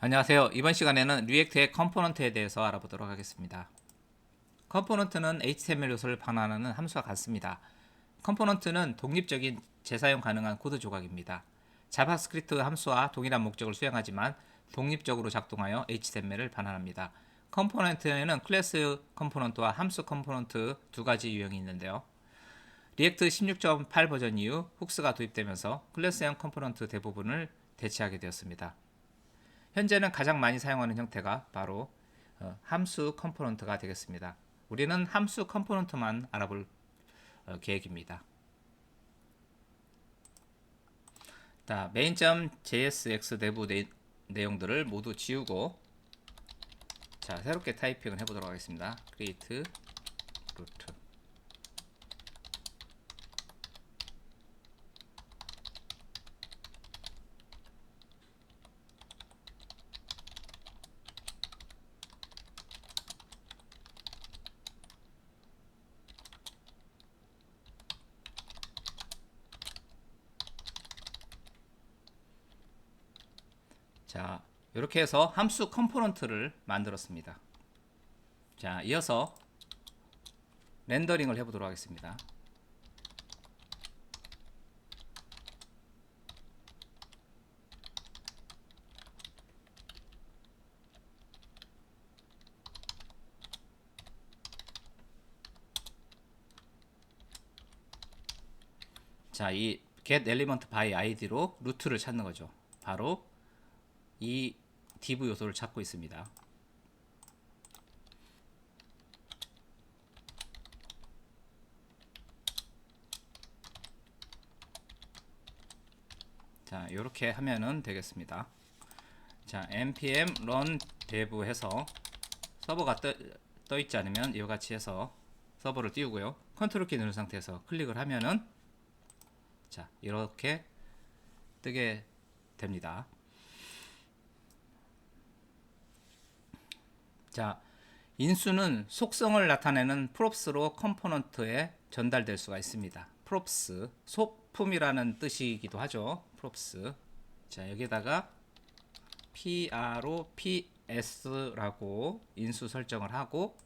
안녕하세요. 이번 시간에는 리액트의 컴포넌트에 대해서 알아보도록 하겠습니다. 컴포넌트는 HTML 요소를 반환하는 함수와 같습니다. 컴포넌트는 독립적인 재사용 가능한 코드 조각입니다. 자바스크립트 함수와 동일한 목적을 수행하지만 독립적으로 작동하여 HTML을 반환합니다. 컴포넌트에는 클래스 컴포넌트와 함수 컴포넌트 두 가지 유형이 있는데요. 리액트 16.8 버전 이후 훅스가 도입되면서 클래스형 컴포넌트 대부분을 대체하게 되었습니다. 현재는 가장 많이 사용하는 형태가 바로 어, 함수 컴포넌트가 되겠습니다. 우리는 함수 컴포넌트만 알아볼 어, 계획입니다. 자, main.jsx 내부 내, 내용들을 모두 지우고 자, 새롭게 타이핑을 해보도록 하겠습니다. create root 자, 이렇게 해서 함수 컴포넌트를 만들었습니다. 자, 이어서 렌더링을 해보도록 하겠습니다. 자, 이 get element by id로 루트를 찾는 거죠. 바로 이 div 요소를 찾고 있습니다. 자, 이렇게 하면은 되겠습니다. 자, npm run dev 해서 서버가 떠, 떠 있지 않으면 이와 같이 해서 서버를 띄우고요. 컨트롤 키 누른 상태에서 클릭을 하면은 자, 이렇게 뜨게 됩니다. 자, 인수는 속성을 나타내는 props로 컴포넌트에 전달될 수가 있습니다. props, 소품이라는 뜻이기도 하죠. props. 자, 여기다가 pro ps라고 인수 설정을 하고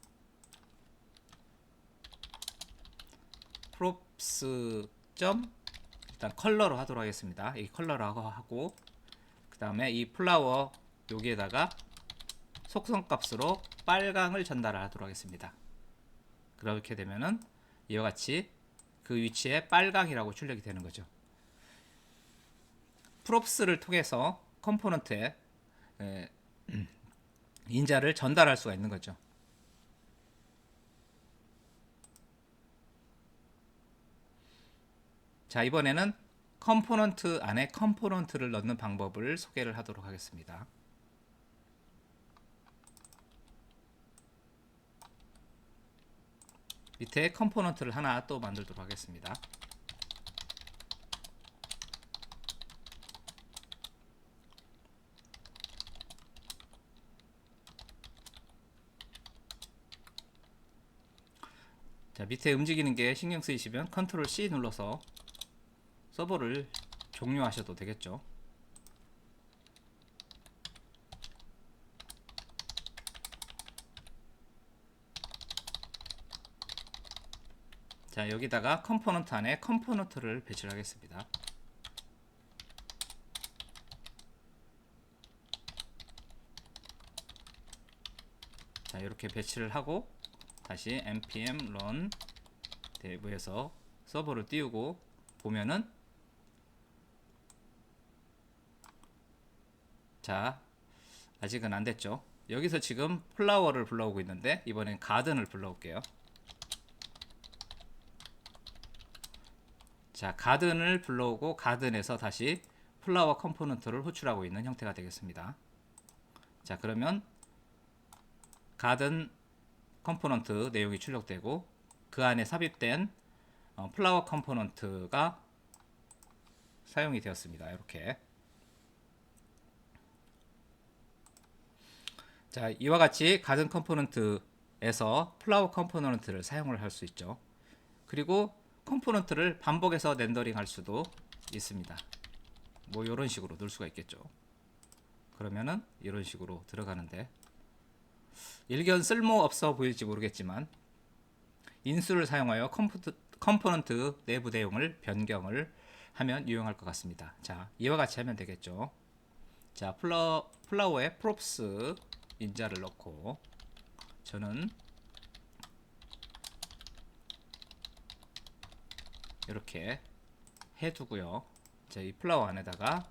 props 점 일단 컬러로 하도록 하겠습니다. 이 컬러라고 하고 그 다음에 이 플라워 여기에다가 속성 값으로 빨강을 전달하도록 하겠습니다. 그렇게 되면은 이와 같이 그 위치에 빨강이라고 출력이 되는 거죠. 프롭스를 통해서 컴포넌트에 에, 인자를 전달할 수가 있는 거죠. 자, 이번에는 컴포넌트 안에 컴포넌트를 넣는 방법을 소개를 하도록 하겠습니다. 밑에 컴포넌트를 하나 또 만들도록 하겠습니다. 자, 밑에 움직이는 게 신경 쓰이시면 컨트롤 C 눌러서 서버를 종료하셔도 되겠죠. 자 여기다가 컴포넌트 안에 컴포넌트를 배치를 하겠습니다. 자 이렇게 배치를 하고 다시 npm run dev에서 서버를 띄우고 보면은 자 아직은 안 됐죠. 여기서 지금 플라워를 불러오고 있는데 이번엔 가든을 불러올게요. 자, 가든을 불러오고 가든에서 다시 플라워 컴포넌트를 호출하고 있는 형태가 되겠습니다. 자, 그러면 가든 컴포넌트 내용이 출력되고 그 안에 삽입된 어, 플라워 컴포넌트가 사용이 되었습니다. 이렇게. 자, 이와 같이 가든 컴포넌트에서 플라워 컴포넌트를 사용을 할 수 있죠. 그리고 컴포넌트를 반복해서 렌더링 할 수도 있습니다. 뭐 이런 식으로 넣을 수가 있겠죠. 그러면은 이런 식으로 들어가는데 일견 쓸모 없어 보일지 모르겠지만 인수를 사용하여 컴포트, 컴포넌트 내부 내용을 변경을 하면 유용할 것 같습니다. 자, 이와 같이 하면 되겠죠. 자, 플라, 플라워에 프롭스 인자를 넣고 저는 이렇게 해두고요. 자, 이 플라워 안에다가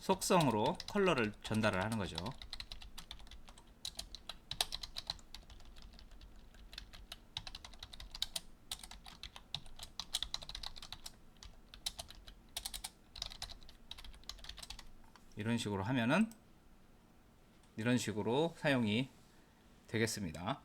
속성으로 컬러를 전달을 하는 거죠. 이런 식으로 하면은 이런 식으로 사용이 되겠습니다.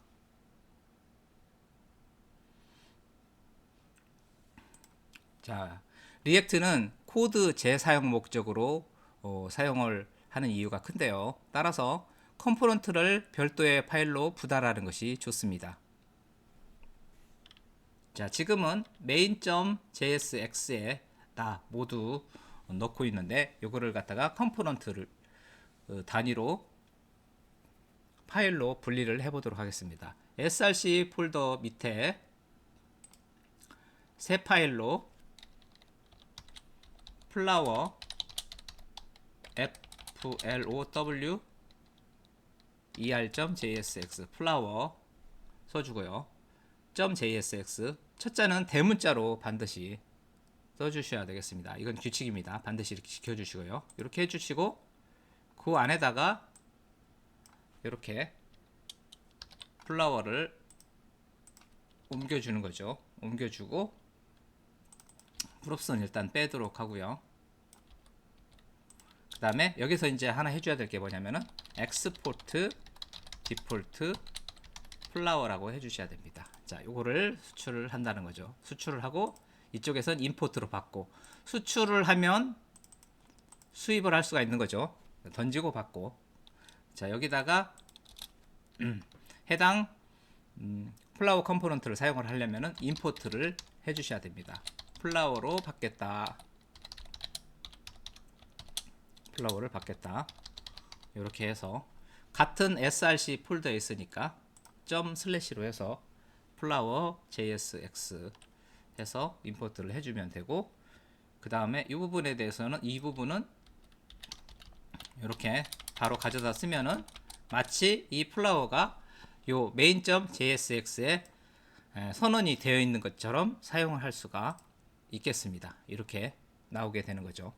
자, 리액트는 코드 재사용 목적으로 어, 사용을 하는 이유가 큰데요. 따라서 컴포넌트를 별도의 파일로 분할하는 것이 좋습니다. 자, 지금은 main.jsx에 다 모두 넣고 있는데 요거를 갖다가 컴포넌트를 어, 단위로 파일로 분리를 해 보도록 하겠습니다. src 폴더 밑에 새 파일로 플라워 flow er.jsx 플라워 써주고요. .jsx 첫 자는 대문자로 반드시 써주셔야 되겠습니다. 이건 규칙입니다. 반드시 이렇게 지켜주시고요. 이렇게 해주시고 그 안에다가 이렇게 플라워를 옮겨주는 거죠. 옮겨주고 프롭선 일단 빼도록 하고요. 그 다음에 여기서 이제 하나 해줘야 될 게 뭐냐면은 엑스포트 디폴트 플라워라고 해주셔야 됩니다. 자, 요거를 수출을 한다는 거죠. 수출을 하고 이쪽에선 임포트로 받고 수출을 하면 수입을 할 수가 있는 거죠. 던지고 받고 자 여기다가 음, 해당 음, 플라워 컴포넌트를 사용을 하려면은 임포트를 해주셔야 됩니다. 플라워로 받겠다. 플라워를 받겠다. 이렇게 해서 같은 src 폴더에 있으니까 점 슬래시로 해서 플라워 jsx 해서 임포트를 해주면 되고 그 다음에 이 부분에 대해서는 이 부분은 이렇게 바로 가져다 쓰면은 마치 이 플라워가 요 main.jsx에 선언이 되어 있는 것처럼 사용을 할 수가 있겠습니다. 이렇게 나오게 되는 거죠.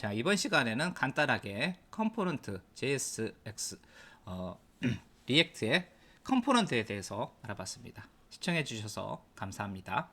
자 이번 시간에는 간단하게 컴포넌트 JSX 어, 리액트의 컴포넌트에 대해서 알아봤습니다. 시청해 주셔서 감사합니다.